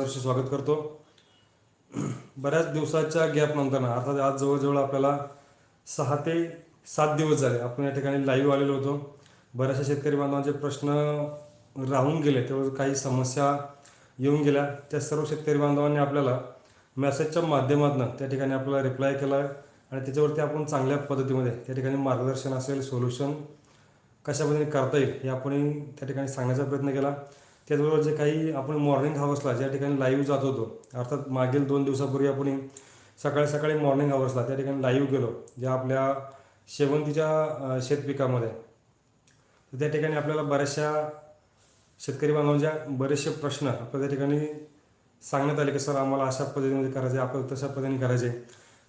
सहर्ष स्वागत करतो. बऱ्याच दिवसाच्या गॅप नंतर अर्थात आज जवळजवळ आपल्याला सहा ते सात दिवस झाले आपण या ठिकाणी लाईव्ह आलेलो होतो. बऱ्याचशा शेतकरी बांधवांचे प्रश्न राहून गेले तेव्हा काही समस्या येऊन गेल्या. त्या सर्व शेतकरी बांधवांनी आपल्याला मेसेजच्या माध्यमातून त्या ठिकाणी आपल्याला रिप्लाय केला आहे आणि त्याच्यावरती आपण चांगल्या पद्धतीमध्ये त्या ठिकाणी मार्गदर्शन असेल सोल्युशन कशा पद्धतीने करता येईल हे आपण त्या ठिकाणी सांगण्याचा प्रयत्न केला. त्याचबरोबर जे काही आपण मॉर्निंग हावर्सला ज्या ठिकाणी लाईव्ह जात होतो अर्थात मागील दोन दिवसापूर्वी आपण सकाळी सकाळी मॉर्निंग हावर्सला त्या ठिकाणी लाईव्ह गेलो ज्या आपल्या शेवंतीच्या शेतपिकामध्ये तर त्या ठिकाणी आपल्याला बऱ्याचशा शेतकरी बांधवांच्या बरेचसे प्रश्न आपल्या त्या ठिकाणी सांगण्यात आले की सर आम्हाला अशा पद्धतीमध्ये करायचे आपल्याला तशा पद्धतीने करायचे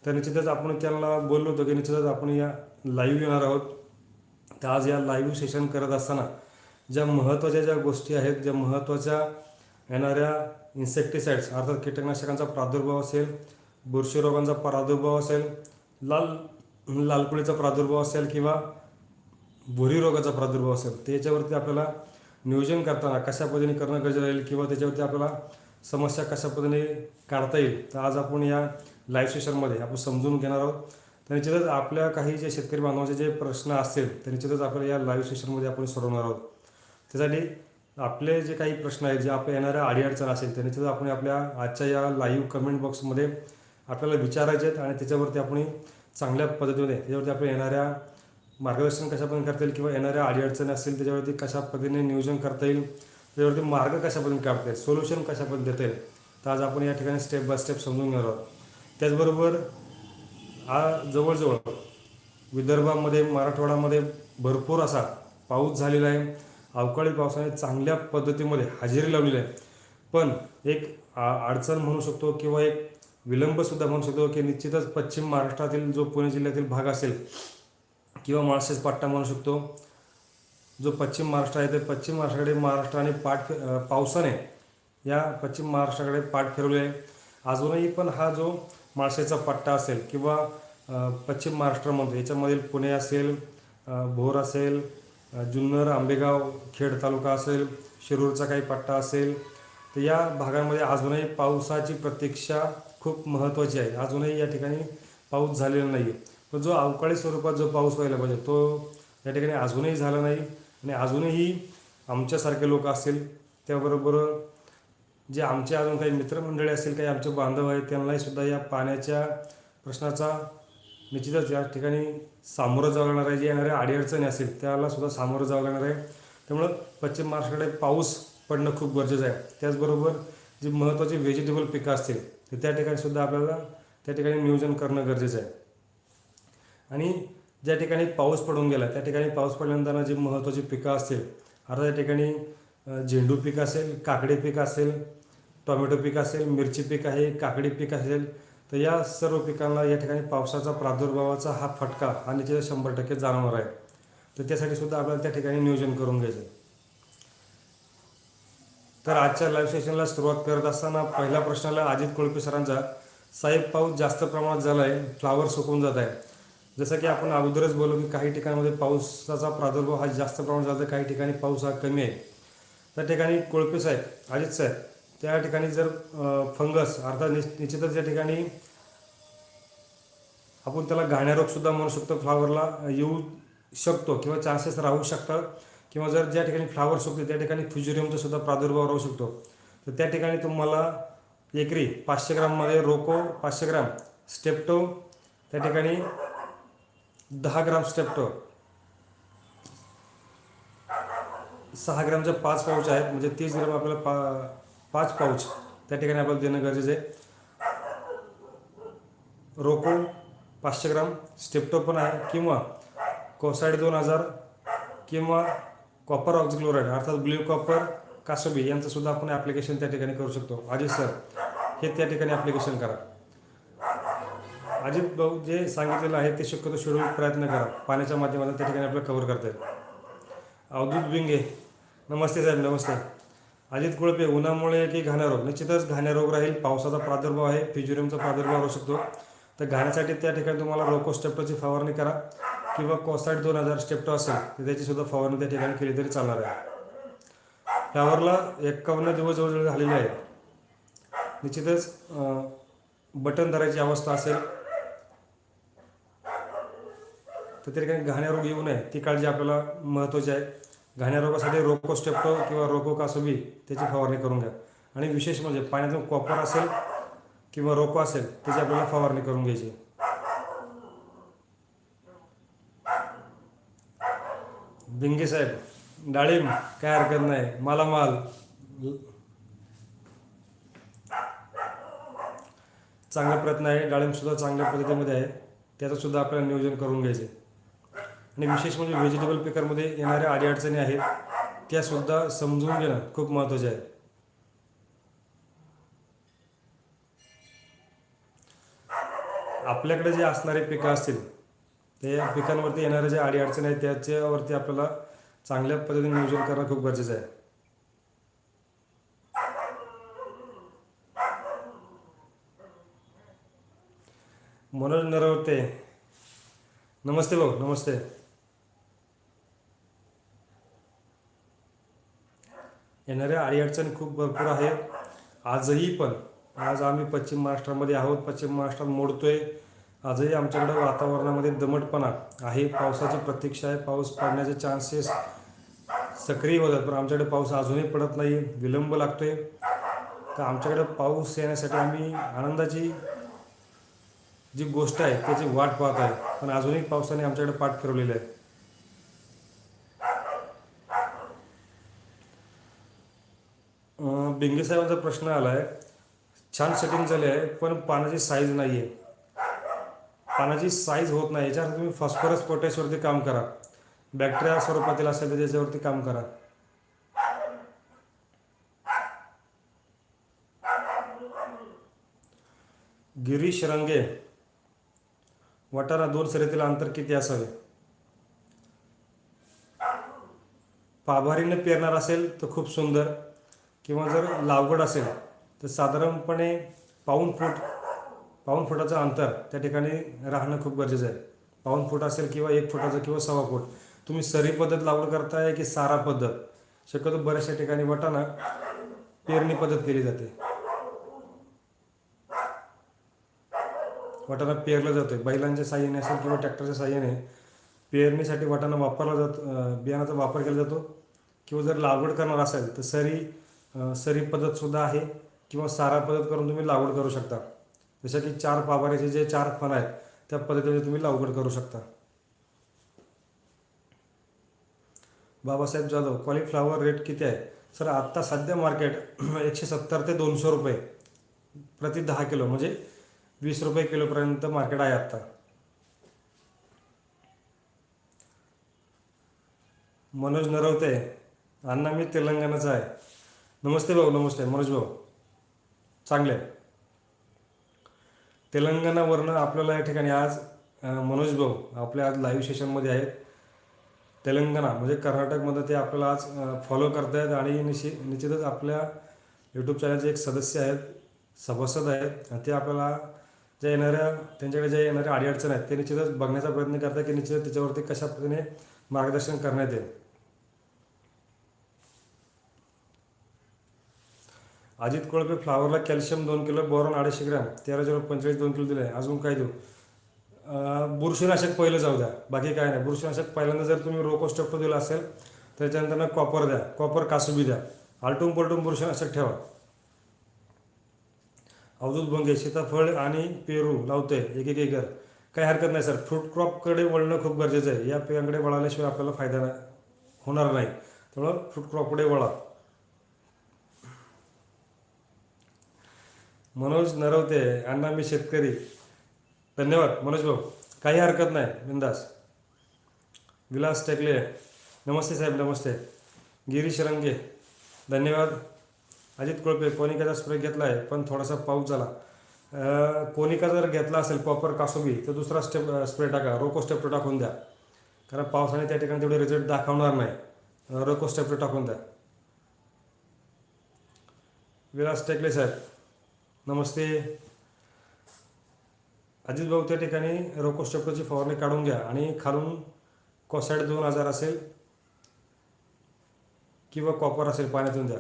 तर निश्चितच आपण त्यांना बोललो होतो की निश्चितच आपण या लाईव्ह येणार आहोत. तर आज या लाईव्ह सेशन करत असताना ज्या महत्त्वाच्या ज्या गोष्टी आहेत ज्या महत्त्वाच्या येणाऱ्या इन्सेक्टिसाइड्स अर्थात कीटकनाशकांचा प्रादुर्भाव असेल बुरशी रोगांचा प्रादुर्भाव असेल लाल लालकुळीचा प्रादुर्भाव असेल किंवा भुरी रोगाचा प्रादुर्भाव असेल त्याच्यावरती आपल्याला नियोजन करताना कशा पद्धतीने करणं गरजेचं राहील किंवा त्याच्यावरती आपल्याला समस्या कशा पद्धतीने काढता येईल तर आज आपण या लाईव्ह सेशनमध्ये आपण समजून घेणार आहोत. तर निश्चितच आपल्या काही जे शेतकरी बांधवांचे जे प्रश्न असतील तर निश्चितच आपल्याला या लाईव्ह सेशनमध्ये आपण सोडवणार आहोत. त्यासाठी आपले जे काही प्रश्न आहेत जे आपल्या येणाऱ्या अडीअडचण असेल त्याने निश्चितच आपण आपल्या आजच्या या लाईव्ह कमेंट बॉक्समध्ये आपल्याला विचारायचे आहेत आणि त्याच्यावरती आपण चांगल्या पद्धतीने त्याच्यावरती आपल्या येणाऱ्या मार्गदर्शन कशा करता येईल किंवा येणाऱ्या अडीअडचणी असतील त्याच्यावरती कशा पद्धतीने नियोजन करता येईल त्याच्यावरती मार्ग कशा पद्धतीने काढता येईल सोल्युशन कशा पद्धतीने देता येईल तर आज आपण या ठिकाणी स्टेप बाय स्टेप समजून घेणार आहोत. त्याचबरोबर आ जवळजवळ विदर्भामध्ये मराठवाड्यामध्ये भरपूर असा पाऊस झालेला आहे. अवकाळी पावसाने चांगल्या पद्धतीमध्ये हजेरी लावलेली आहे. पण एक आ- अडचण म्हणू शकतो किंवा एक विलंबसुद्धा म्हणू शकतो की निश्चितच पश्चिम महाराष्ट्रातील जो पुणे जिल्ह्यातील भाग असेल किंवा माळशेज पट्टा म्हणू शकतो जो पश्चिम महाराष्ट्र आहे ते पश्चिम महाराष्ट्राकडे महाराष्ट्राने पाठ पावसाने या पश्चिम महाराष्ट्राकडे पाठ फिरवली आहे. अजूनही पण हा जो माळशेचा पट्टा असेल किंवा पश्चिम महाराष्ट्रामध्ये याच्यामधील पुणे असेल भोर असेल जुन्नर आंबेगाव खेड तालुका असेल शिरूरचा काही पट्टा असेल तर या भागामध्ये अजूनही पावसाची प्रतीक्षा खूप महत्त्वाची आहे. अजूनही या ठिकाणी पाऊस झालेला नाही आहे पण जो अवकाळी स्वरूपात जो पाऊस व्हायला पाहिजे तो या ठिकाणी अजूनही झाला नाही आणि अजूनही आमच्यासारखे लोक असतील त्याबरोबर जे आमचे अजून काही मित्रमंडळी असतील काही आमचे बांधव आहेत त्यांनाही सुद्धा या पाण्याच्या प्रश्नाचा निश्चितच या ठिकाणी सामोरं जावं लागणार आहे जे येणाऱ्या अडीअडचणी असतील त्याला सुद्धा सामोरं जावं लागणार आहे. त्यामुळं पश्चिम महाराष्ट्राकडे पाऊस पडणं खूप गरजेचं आहे. त्याचबरोबर जी महत्त्वाची व्हेजिटेबल पिकं असतील तर त्या ठिकाणी सुद्धा आपल्याला त्या ठिकाणी नियोजन करणं गरजेचं आहे. आणि ज्या ठिकाणी पाऊस पडून गेला त्या ठिकाणी पाऊस पडल्यानंतर जी महत्त्वाची पिकं असतील आता त्या ठिकाणी झेंडू पीक असेल काकडी पीक असेल टोमॅटो पीक असेल मिरची पीक आहे काकडी पीक असेल तर या सर्व पिकांना या ठिकाणी पावसाचा प्रादुर्भावाचा हा फटका हा निश्चित शंभर टक्के जाणवणार आहे. तर त्यासाठी सुद्धा आपल्याला त्या ठिकाणी नियोजन करून घ्यायचं तर आजच्या लाईव्ह सेशनला सुरुवात करत असताना पहिल्या प्रश्नाला अजित कोळपे सरांचा. साहेब पाऊस जास्त प्रमाणात झाला आहे फ्लावर सुकून जात आहे. जसं की आपण अगोदरच बोललो की काही ठिकाणामध्ये पावसाचा प्रादुर्भाव हा जास्त प्रमाणात झाला तर काही ठिकाणी पाऊस हा कमी आहे. त्या ठिकाणी कोळपे साहेब अजित साहेब त्या ठिकाणी जर फंगस अर्थात निश्च निश्चितच या ठिकाणी आपण त्याला घाण्या रोगसुद्धा म्हणू शकतो फ्लावरला येऊ शकतो किंवा चान्सेस राहू शकतात. किंवा जर ज्या ठिकाणी फ्लावर सुकते त्या ठिकाणी फ्युजेरियमचा सुद्धा प्रादुर्भाव राहू शकतो. तर त्या ठिकाणी तुम्हाला एकरी पाचशे ग्राममध्ये रोको पाचशे ग्राम स्टेप्टो त्या ठिकाणी दहा ग्राम स्टेप्टो. सहा ग्रामचे पाच पाऊच आहेत म्हणजे तीस ग्राम आपल्याला पा पाच पाऊच. त्या ठिकाणी आपल्याला देणं गरजेचं आहे. रोको पाचशे ग्राम. स्टेप्टो पण आहे. किंवा कोसाईड दोन हजार किंवा कॉपर ऑक्झिक्लोराईड अर्थात ब्ल्यू कॉपर कासोबी यांचं सुद्धा आपण ॲप्लिकेशन त्या ठिकाणी करू शकतो. अजित सर हे त्या ठिकाणी ॲप्लिकेशन करा. अजित भाऊ जे सांगितलेलं आहे ते शक्यतो शेड्यूल प्रयत्न करा. पाण्याच्या माध्यमातून त्या ठिकाणी आपल्याला कव्हर करता येईल. अवधूत बिंगे. नमस्ते साहेब नमस्ते. अजित कुळपे उन्हामुळे की घाण्या रोग? निश्चितच घाण्या रोग राहील पावसाचा प्रादुर्भाव आहे फिज्युरियमचा प्रादुर्भाव होऊ शकतो. तर घाण्यासाठी त्या ठिकाणी तुम्हाला रोको स्टेप्टोची फवारणी करा किंवा कोसाईड दोन हजार स्टेप्टो असेल तर त्याची सुद्धा फवारणी त्या ठिकाणी केली तरी चालणार आहे. फ्लावरला एक्कावन्न दिवस जवळजवळ झालेले आहेत. निश्चितच बटन धरायची अवस्था असेल तर त्या ठिकाणी घाण्या रोग येऊ नये ती काळजी आपल्याला महत्त्वाची आहे. घाण्या रोगासाठी रोको स्टेप्टो किंवा रोको कासोबी त्याची फवारणी करून घ्या. आणि विशेष म्हणजे पाण्यातून कॉपर असेल किंवा रोको असेल त्याची आपल्याला फवारणी करून घ्यायची. बिंगे साहेब डाळिंब काय हरकत नाही मालामाल. चांगला प्रयत्न आहे डाळिंबसुद्धा चांगल्या पद्धतीमध्ये आहे. त्याचं सुद्धा आपल्याला नियोजन करून घ्यायचे आणि विशेष म्हणजे व्हेजिटेबल पिकरमध्ये येणाऱ्या अडीअडचणी आहेत त्यासुद्धा समजून घेणं खूप महत्त्वाचे आहे. आपल्याकडे जे असणारे पिकं असतील ते पिकांवरती येणाऱ्या ज्या अडीअडचणी आहेत त्याच्यावरती आपल्याला चांगल्या पद्धतीने नियोजन करणं खूप गरजेचं आहे. मनोज नरवते नमस्ते भाऊ नमस्ते. येणाऱ्या अडीअडचण खूप भरपूर आहेत. आजही पण आज आम्ही पश्चिम महाराष्ट्रामध्ये आहोत. पश्चिम महाराष्ट्रात मोडतोय. आजही आमच्याकडे वातावरणामध्ये दमटपणा आहे. पावसाची प्रतीक्षा आहे. पाऊस पडण्याचे चान्सेस सक्रिय होतात पण आमच्याकडे पाऊस अजूनही पडत नाही. विलंब लागतोय. तर आमच्याकडे पाऊस येण्यासाठी आम्ही आनंदाची जी गोष्ट आहे त्याची वाट पाहत आहे. पण अजूनही पावसाने आमच्याकडे पाठ फिरवलेली आहे अं, बिंगे साहेबांचा प्रश्न आला आहे छान सेटिंग झाली आहे पण पानाची साईज नाही आहे पानाची साईज होत नाही याच्यावर तुम्ही फॉस्फरस पोटॅशवरती काम करा. बॅक्टेरिया स्वरूपातील असेल तर त्याच्यावरती काम करा. गिरीश रंगे वाटाणा दोन सरीतील अंतर किती असावे? पाभारीने पेरणार असेल तर खूप सुंदर. किंवा जर लागवड असेल तर साधारणपणे पाऊण फूट पाऊन फुटाचं अंतर त्या ठिकाणी राहणं खूप गरजेचं आहे. पाऊन फूट असेल किंवा एक फुटाचं किंवा सव्वा फूट. तुम्ही सरी पद्धत लागवड करताय की सारा पद्धत? शक्यतो बऱ्याचशा ठिकाणी वाटाणा पेरणी पद्धत केली जाते. वाटाणा पेरला आहे बैलांच्या साह्याने असेल किंवा ट्रॅक्टरच्या साह्याने पेरणीसाठी वाटाणा वापरला जातो बियाणाचा वापर केला जातो. किंवा जर लागवड करणार असेल तर सरी सरी पद्धतसुद्धा आहे किंवा सारा पद्धत करून तुम्ही लागवड करू शकता. जसं की चार पाभाऱ्याचे जे चार फण आहेत त्या पद्धतीने तुम्ही लागवड करू शकता. बाबासाहेब जाधव कॉलीफ्लावर रेट किती आहे? सर आत्ता सध्या मार्केट एकशे सत्तर ते दोनशे रुपये प्रति दहा किलो म्हणजे वीस रुपये किलोपर्यंत मार्केट आहे आत्ता. मनोज नरवते अण्णा मी तेलंगणाचा आहे. नमस्ते भाऊ नमस्ते. मनोज भाऊ चांगले. तेलंगणावरनं आपल्याला या ठिकाणी आज मनोज भाऊ आपल्या आज लाईव्ह सेशनमध्ये आहेत. तेलंगणा म्हणजे कर्नाटकमध्ये ते आपल्याला आज फॉलो करतायत आणि निश्चित निश्चितच आपल्या यूट्यूब चॅनलचे एक सदस्य आहेत सभासद आहेत. ते आपल्याला ज्या येणाऱ्या त्यांच्याकडे ज्या येणाऱ्या अडीअडचण आहेत ते निश्चितच बघण्याचा प्रयत्न करतात की निश्चित त्याच्यावरती कशा पद्धतीने मार्गदर्शन करण्यात येईल. अजित कोळपे फ्लावरला कॅल्शियम दोन किलो बोरॉन अडीचशे ग्रॅम तेरा झिरो पंचेचाळीस दोन किलो दिले अजून काय देऊ? बुरशीनाशक पहिलं जाऊ द्या. बाकी काय नाही. बुरशीनाशक पहिल्यांदा जर तुम्ही रोकोस्टप्ट दिला असेल त्याच्यानंतर कॉपर द्या. कॉपर कासुबी द्या. आलटून पलटून बुरशीनाशक ठेवा. अवधूत भंगे सीताफळ आणि पेरू लावते एक एक एकर. काही हरकत नाही सर. फ्रूट क्रॉपकडे वळणं खूप गरजेचं आहे. या पिकांकडे वळाल्याशिवाय आपल्याला फायदा नाही होणार नाही. त्यामुळं फ्रूट क्रॉपकडे वळा. मनोज नरवते अण्णा मी शेतकरी. धन्यवाद मनोज भाऊ. काही हरकत नाही बिंदास. विलास टेकले. नमस्ते साहेब नमस्ते. गिरीश रंगे. धन्यवाद. अजित कोळपे कोनिकाचा स्प्रे घेतला आहे पण थोडासा पाऊस झाला. कोनिका जर घेतला असेल प्रॉपर कासोबी तर दुसरा स्टेप स्प्रे टाका. रोको स्टेप टाकून द्या. कारण पावसाने त्या ठिकाणी तेवढे रिझल्ट दाखवणार नाही. रोको स्टेप टाकून द्या. विलास टेकले साहेब. नमस्ते. अजित भाऊ त्या ठिकाणी रोकोस्टेप्टोची फवारणी काढून घ्या आणि खालून कॉसाईड दोन हजार असेल किंवा कॉपर असेल पाण्यातून द्या.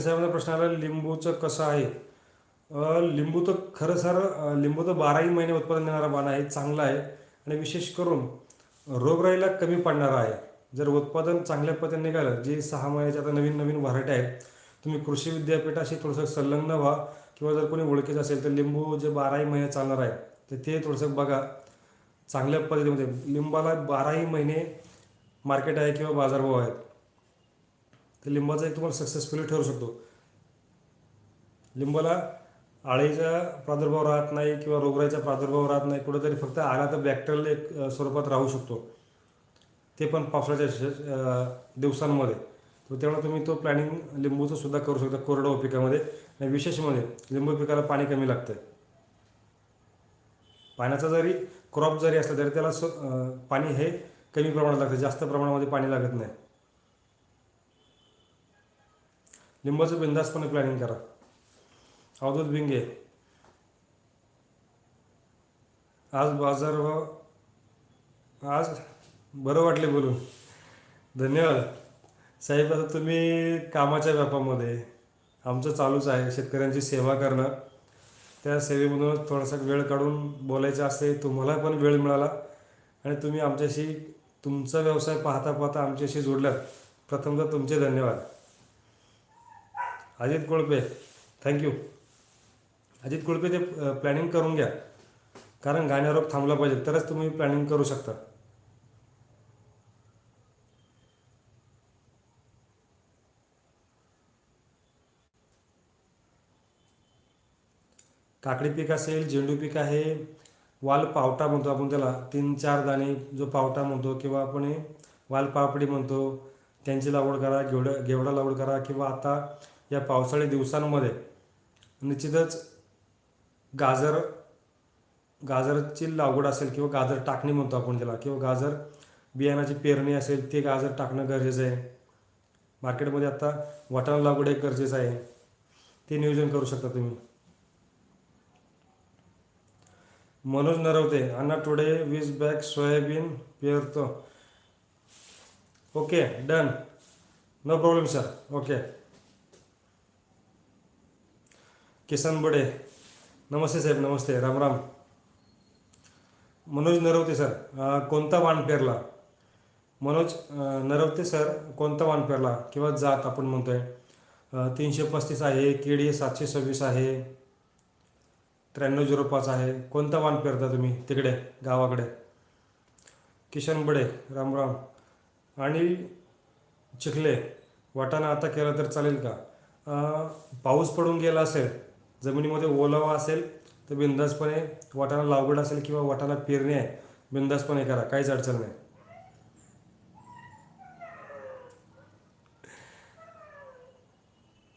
साहेबांचा प्रश्न आला लिंबूचं कसं आहे? लिंबू तर खरं सर लिंबू तर बाराही महिने उत्पादन देणारा बाण आहे चांगला आहे. आणि विशेष करून रोगराईला कमी पडणार आहे. जर उत्पादन चांगल्या पद्धतीने निघालं जे सहा महिन्याचे आता नवीन नवीन व्हरायटी आहेत तुम्ही कृषी विद्यापीठाशी थोडंसं संलग्न व्हा किंवा जर कोणी ओळखीचं असेल तर लिंबू जे बाराही महिने चालणार आहे तर ते थोडंसं बघा. चांगल्या पद्धतीमध्ये लिंबाला बाराही महिने मार्केट आहे किंवा बाजारभाव आहेत. तर लिंबाचा एक तुम्हाला सक्सेसफुली ठरू शकतो. लिंबाला आळीचा प्रादुर्भाव राहत नाही किंवा रोगराईचा प्रादुर्भाव राहत नाही कुठेतरी फक्त आला तर बॅक्टेरियल एक स्वरूपात राहू शकतो. ते पण पावसाळ्याच्या दिवसांमध्ये. तर तेव्हा तुम्ही तो प्लॅनिंग लिंबूचं सुद्धा करू शकता कोरडवाहू पिकामध्ये. आणि विशेष म्हणजे लिंबू पिकाला पाणी कमी लागतं पाण्याचा जरी क्रॉप जरी असला तरी त्याला स- पाणी हे कमी प्रमाणात लागतं जास्त प्रमाणामध्ये पाणी लागत नाही. लिंबाचं बिंदासपणे प्लॅनिंग करा. अवधूत भिंगे. आज बाजारभाव आज बरं वाटले बोलून. धन्यवाद. साहेब आता तुम्ही कामाच्या व्यापामध्ये आमचं चालूच आहे शेतकऱ्यांची सेवा करणं. त्या सेवेमधून थोडासा वेळ काढून बोलायचं असते तुम्हाला पण वेळ मिळाला. आणि तुम्ही आमच्याशी तुमचा व्यवसाय पाहता पाहता आमच्याशी जोडल्यात प्रथमतः तुमचे धन्यवाद. अजित कोळपे थँक्यू अजित कुळपे ते प्लॅनिंग करून घ्या. कारण गाण्यारोग थांबला पाहिजे तरच तुम्ही प्लॅनिंग करू शकता. काकडी पीक असेल झेंडू पीक आहे वाल पावटा म्हणतो आपण त्याला तीन चार दाणे जो पावटा म्हणतो किंवा आपण वालपापडी वाल पापडी म्हणतो त्यांची लागवड करा घेवडा घेवडा लागवड करा किंवा आता या पावसाळी दिवसांमध्ये निश्चितच गाजर गाजरची लागवड असेल किंवा गाजर टाकणे म्हणतो आपण त्याला किंवा गाजर बियाणाची पेरणी असेल ते गाजर टाकणं गरजेचं आहे. मार्केटमध्ये आता वाटाणा लागवड एक गरजेचं आहे. ते नियोजन करू शकता तुम्ही. मनोज नरवते अण्णा टुडे वीस bag soybean पेरतो. Okay done. No problem sir. Okay. Kisan Bade नमस्ते साहेब नमस्ते. राम राम. मनोज नरवते सर कोणता वाण पेरला? मनोज नरवते सर कोणता वाण पेरला? किंवा जात आपण म्हणतो आहे तीनशे पस्तीस आहे केडी सातशे सव्वीस आहे त्र्याण्णव झिरो पाच आहे. कोणता वाण पेरता तुम्ही तिकडे गावाकडे? किशन बडे राम राम. आणि चिखले वाटाणा आता केला तर चालेल का? पाऊस पडून गेला असेल जमिनीमध्ये ओलावा असेल तर बिंदासपणे वाटाणा लागवड असेल किंवा वाटाणा पेरणे आहे बिंदासपणे करा काहीच अडचण नाही.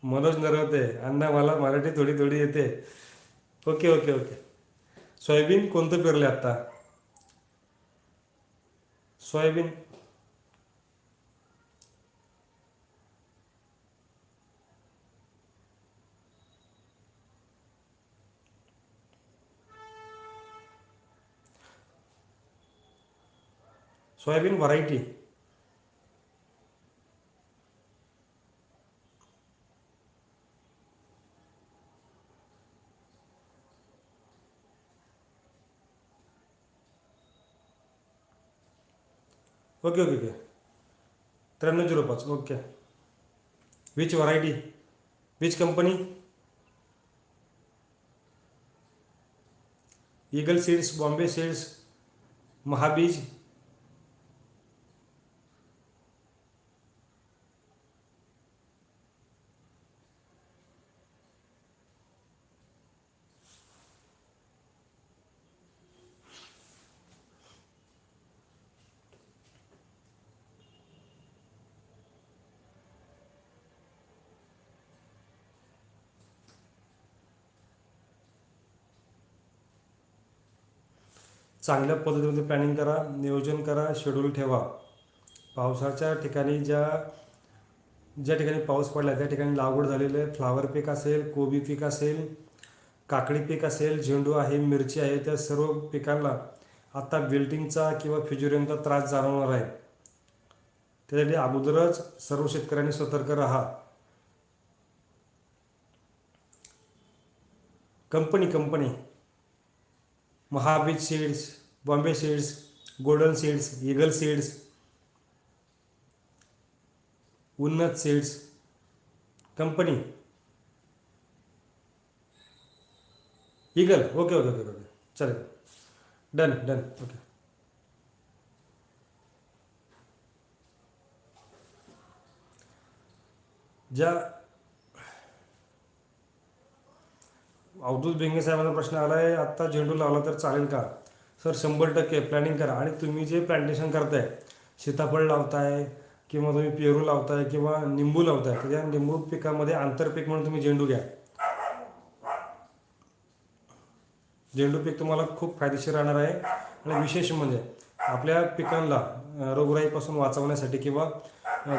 मनोज नरवते अण्णा मला मराठी थोडी थोडी येते. Okay okay okay. सोयाबीन कोणतं पेरले आत्ता soybean soybean variety okay okay okay त्र्याण्णव झिरो पाच okay which variety which company Eagle Seeds Bombay Seeds Mahabeej चांगल्या पद्धतीमध्ये प्लॅनिंग करा नियोजन करा शेड्यूल ठेवा. पावसाच्या ठिकाणी ज्या ज्या ठिकाणी पाऊस पडला त्या ठिकाणी लागवड झालेले फ्लावर पीक असेल कोबी पीक असेल काकडी पीक असेल झेंडू आहे मिरची आहे त्या सर्व पिकांना आत्ता बिल्डिंगचा किंवा फ्युजुरियमचा त्रास जाणवणार आहे. त्यासाठी अगोदरच सर्व शेतकऱ्यांनी सतर्क राहा. Company company. Mahabeej seeds Bombay seeds Golden Seeds Eagle Seeds Unnat seeds company. Eagle okay okay okay okay. चालेल डन डन ओके. ज्या अवधूत बेंगे साहेबांचा प्रश्न आला आहे आत्ता झेंडू लावला तर चालेल का? सर शंभर टक्के प्लॅनिंग करा. आणि तुम्ही जे प्लांटेशन करताय सीताफळ लावताय किंवा तुम्ही पेरू लावताय किंवा निंबू लावताय तर त्या निंबू पिकामध्ये आंतरपीक म्हणून तुम्ही झेंडू घ्या. झेंडू पीक तुम्हाला खूप फायदेशीर राहणार आहे. आणि विशेष म्हणजे आपल्या पिकांना रोगराईपासून वाचवण्यासाठी किंवा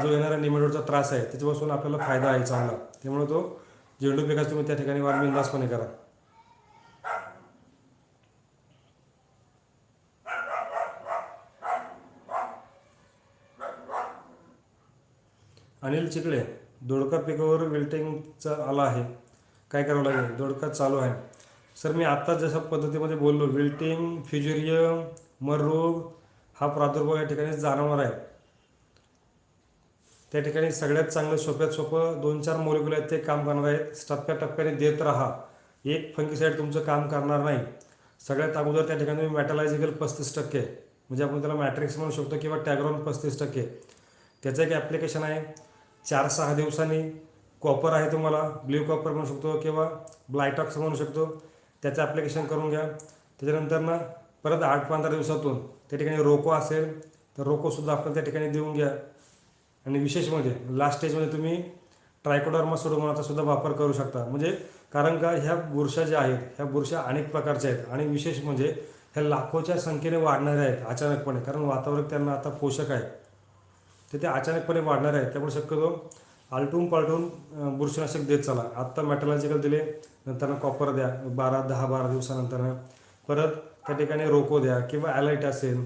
जो येणारा निमेडोडचा त्रास आहे त्याच्यापासून आपल्याला फायदा आहे चांगला. त्यामुळे तो झेंडू पिकाचा तुम्ही त्या ठिकाणी वाढ बिंदासपणे करा. अनिल चिकळे दोडका पिकावर विल्टिंगचा आला आहे. काय करावं लागेल? दोडका चालू आहे. सर मी आत्ता जशा पद्धतीमध्ये बोललो विल्टिंग फ्युजेरियम मररोग हा प्रादुर्भाव या ठिकाणी जाणवणार आहे. त्या ठिकाणी सगळ्यात चांगलं सोप्यात सोपं दोन चार मोलिक्युल आहेत ते काम करणार आहेत. टप्प्याटप्प्याने देत राहा. एक फंकीसाईड तुमचं काम करणार नाही. सगळ्यात अगोदर त्या ठिकाणी तुम्ही मॅटलायझिकल पस्तीस टक्के म्हणजे आपण त्याला मॅट्रिक्स म्हणू शकतो किंवा टॅग्रॉन पस्तीस टक्के. त्याचं एक ॲप्लिकेशन आहे. चार सहा दिवसांनी कॉपर आहे तुम्हाला ब्ल्यू कॉपर म्हणू शकतो किंवा ब्लायटॉक्स म्हणू शकतो. त्याचं ॲप्लिकेशन करून घ्या. त्याच्यानंतर ना परत आठ पंधरा दिवसातून त्या ठिकाणी रोको असेल तर रोकोसुद्धा आपण त्या ठिकाणी देऊन घ्या. आणि विशेष म्हणजे लास्ट स्टेजमध्ये तुम्ही ट्रायकोडर्मा सोडोमोनाचा सुद्धा वापर करू शकता. म्हणजे कारण का ह्या बुरशा ज्या आहेत ह्या बुरशा अनेक प्रकारच्या आहेत आणि विशेष म्हणजे ह्या लाखोच्या संख्येने वाढणाऱ्या आहेत अचानकपणे. कारण वातावरण त्यांना आता पोषक आहे. तर ते अचानकपणे वाढणार आहेत. त्यामुळे शक्यतो आलटून पालटून बुरशीनाशक देत चला. आत्ता मॅटलॉजिकल दिले नंतर कॉपर द्या बारा दहा बारा दिवसानंतर परत त्या ठिकाणी रोको द्या किंवा ॲलाइट असेल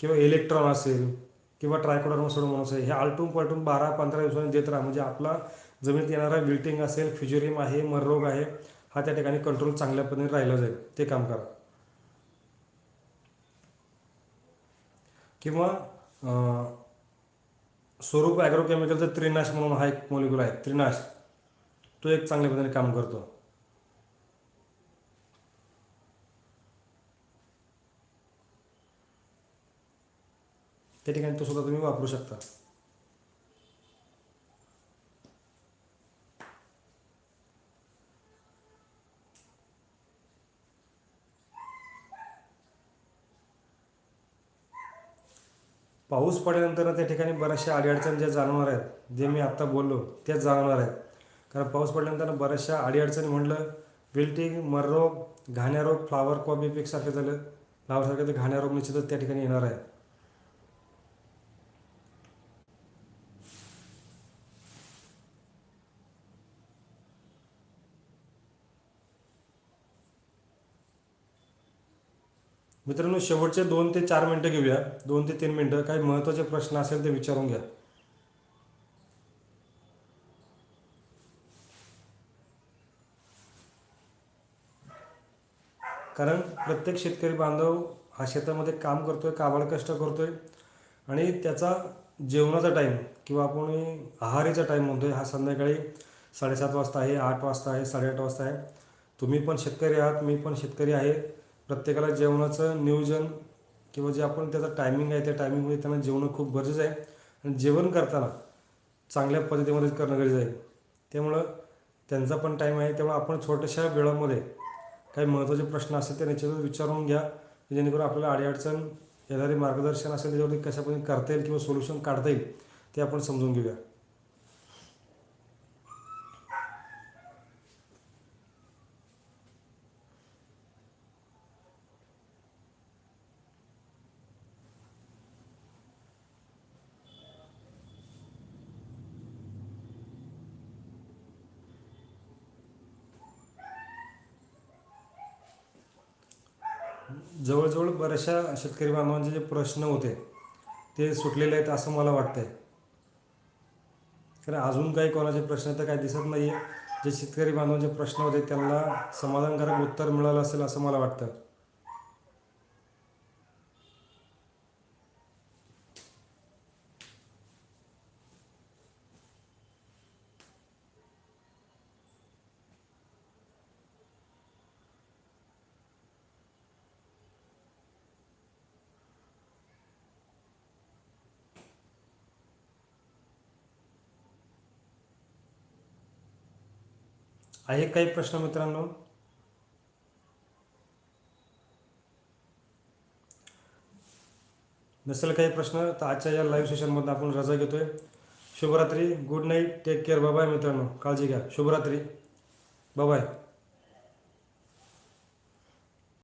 किंवा इलेक्ट्रॉन असेल किंवा ट्रायकोडर्मा सोडून असेल हे आलटून पलटून बारा पंधरा दिवसांनी देत राहा. म्हणजे आपला जमिनीत येणारा विल्टिंग असेल फ्युजेरियम आहे मररोग आहे हा त्या ठिकाणी कंट्रोल चांगल्या पद्धतीने राहिला जाईल. ते काम करा. किंवा स्वरूप ॲग्रोकेमिकलचं त्रिनाश म्हणून हा एक मॉलिक्युल आहे त्रिनाश. तो एक चांगल्या पद्धतीने काम करतो. त्या ठिकाणी तो सुद्धा तुम्ही वापरू शकता. पाऊस पडल्यानंतर त्या ठिकाणी बऱ्याचशा अडीअडचणी ज्या जाणवणार आहेत जे मी आत्ता बोललो त्याच जाणवणार आहेत. कारण पाऊस पडल्यानंतर बऱ्याचशा अडीअडचणी म्हटलं विल्टिंग मररोग घाण्यारोग फ्लावर कॉबी पीकसारखे झालं फ्लावरसारखे ते घाण्यारोग निश्चितच त्या ठिकाणी येणार आहे. मित्रांनो शेवटचे दोन ते चार मिनटं घेऊया. दोन ते तीन मिनटं. काही महत्त्वाचे प्रश्न असेल ते विचारून घ्या. कारण प्रत्येक शेतकरी बांधव हा शेतामध्ये काम करतोय काबाड कष्ट करतोय. आणि त्याचा जेवणाचा टाईम किंवा आपण आहारीचा टाईम म्हणतोय हा संध्याकाळी साडेसात वाजता आहे आठ वाजता आहे साडेआठ वाजता आहे. तुम्ही पण शेतकरी आहात मी पण शेतकरी आहे. प्रत्येकाला जेवणाचं नियोजन किंवा जे आपण त्याचा टायमिंग आहे त्या टायमिंगमध्ये त्यांना जेवणं खूप गरजेचं आहे. आणि जेवण करताना चांगल्या पद्धतीमध्ये करणं गरजेचं आहे. त्यामुळं त्यांचा पण टाईम आहे. त्यामुळे आपण छोट्याशा वेळामध्ये काही महत्त्वाचे प्रश्न असतील ते निश्चितच विचारून घ्या. जेणेकरून आपल्याला अडीअडचण येणारे मार्गदर्शन असेल त्याच्यावरती कशा पद्धतीने करता येईल किंवा सोल्युशन काढता येईल ते आपण समजून घेऊया. जवळजवळ बऱ्याचशा शेतकरी बांधवांचे जे प्रश्न होते ते सुटलेले आहेत असं मला वाटतंय. कारण अजून काही कोणाचे प्रश्न तर काही दिसत नाही आहे जे शेतकरी बांधवांचे प्रश्न होते त्यांना समाधानकारक उत्तर मिळालं असेल असं मला वाटतं. आहे काही प्रश्न मित्रांनो? नसेल काही प्रश्न तर आजच्या या लाईव्ह सेशनमधून आपण रजा घेतोय. शुभरात्री. Good night take care bye मित्रांनो. काळजी घ्या. शुभरात्री. बाय